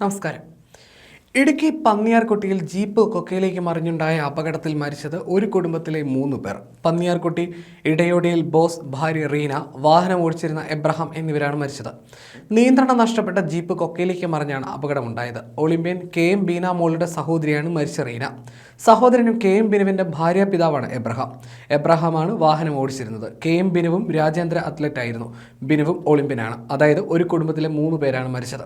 നമസ്കാരം ഇടുക്കി പന്നിയാർകൊട്ടിയിൽ ജീപ്പ് കൊക്കയിലേക്ക് മറിഞ്ഞുണ്ടായ അപകടത്തിൽ മരിച്ചത് ഒരു കുടുംബത്തിലെ മൂന്ന് പേർ. പന്നിയാർകൊട്ടി ഇടയോടിയിൽ ബോസ് ഭാര്യ റീന വാഹനം ഓടിച്ചിരുന്ന എബ്രഹാം എന്നിവരാണ് മരിച്ചത്. നിയന്ത്രണം നഷ്ടപ്പെട്ട ജീപ്പ് കൊക്കയിലേക്ക് മറിഞ്ഞാണ് അപകടമുണ്ടായത്. ഒളിമ്പ്യൻ കെ എം ബീന മോളുടെ സഹോദരിയാണ് മരിച്ച റീന. സഹോദരനും കെ എം ബിനുവിന്റെ ഭാര്യ പിതാവാണ് എബ്രഹാം. എബ്രഹാമാണ് വാഹനം ഓടിച്ചിരുന്നത്. കെ എം ബിനുവും രാജ്യാന്തര അത്ലറ്റ് ആയിരുന്നു ബിനുവും ഒളിമ്പ്യനാണ്. അതായത് ഒരു കുടുംബത്തിലെ മൂന്ന് പേരാണ് മരിച്ചത്.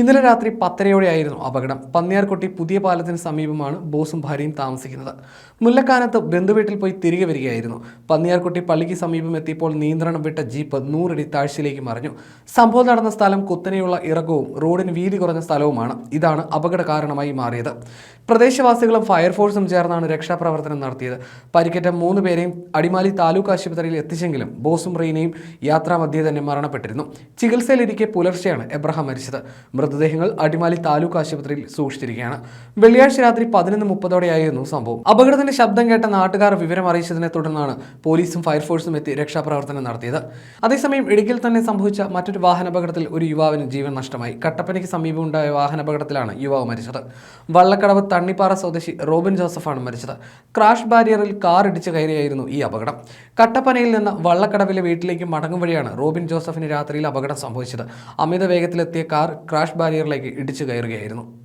ഇന്നലെ രാത്രി പത്തരയോടെയായിരുന്നു അപകടം. പന്നിയാർകൊട്ടി പുതിയ പാലത്തിന് സമീപമാണ് ബോസും ഭാര്യയും താമസിക്കുന്നത്. മുല്ലക്കാനത്ത് ബന്ധുവീട്ടിൽ പോയി തിരികെ വരികയായിരുന്നു. പന്നിയാർകൊട്ടി പള്ളിക്ക് സമീപം എത്തിയപ്പോൾ നിയന്ത്രണം വിട്ട ജീപ്പ് നൂറടി താഴ്ചയിലേക്ക് മറിഞ്ഞു. സംഭവം നടന്ന സ്ഥലം കുത്തനെയുള്ള ഇറക്കവും റോഡിന് വീതി കുറഞ്ഞ സ്ഥലവുമാണ്. ഇതാണ് അപകട കാരണമായി മാറിയത്. പ്രദേശവാസികളും ഫയർഫോഴ്സും ചേർന്നാണ് രക്ഷാപ്രവർത്തനം നടത്തിയത്. പരിക്കേറ്റ മൂന്ന് പേരെയും അടിമാലി താലൂക്ക് ആശുപത്രിയിൽ എത്തിച്ചെങ്കിലും ബോസും റീനയും യാത്രാമധ്യേ തന്നെ മരണപ്പെട്ടിരുന്നു. ചികിത്സയിലിരിക്കെ പുലർച്ചെയാണ് എബ്രഹാം മരിച്ചത്. മൃതദേഹങ്ങൾ അടിമാലി താലൂക്ക് ആശുപത്രിയിൽ സൂക്ഷിച്ചിരിക്കുകയാണ് വെള്ളിയാഴ്ച രാത്രി പതിനൊന്ന് മുപ്പതോടെയായിരുന്നു സംഭവം. അപകടത്തിന്റെ ശബ്ദം കേട്ട നാട്ടുകാർ വിവരം അറിയിച്ചതിനെ തുടർന്നാണ് പോലീസും ഫയർഫോഴ്സും എത്തി രക്ഷാപ്രവർത്തനം നടത്തിയത്. അതേസമയം ഇടുക്കിയിൽ തന്നെ സംഭവിച്ച മറ്റൊരു വാഹനാപകടത്തിൽ ഒരു യുവാവിന് ജീവൻ നഷ്ടമായി. കട്ടപ്പനയ്ക്ക് സമീപമുണ്ടായ വാഹനപകടത്തിലാണ് യുവാവ് മരിച്ചത്. വള്ളക്കടവ് തണ്ണിപ്പാറ സ്വദേശി റോബിൻ ജോസഫാണ് മരിച്ചത്. ക്രാഷ് ബാരിയറിൽ കാർ ഇടിച്ചു കയറിയായിരുന്നു ഈ അപകടം. കട്ടപ്പനയിൽ നിന്ന് വള്ളക്കടവിലെ വീട്ടിലേക്ക് മടങ്ങും വഴിയാണ് റോബിൻ ജോസഫിന് രാത്രിയിൽ അപകടം സംഭവിച്ചത്. അമിത വേഗത്തിലെത്തിയ കാർ ക്രാഷ് ബാരിയറിലേക്ക് ഇടിച്ചു കയറുകയായിരുന്നു.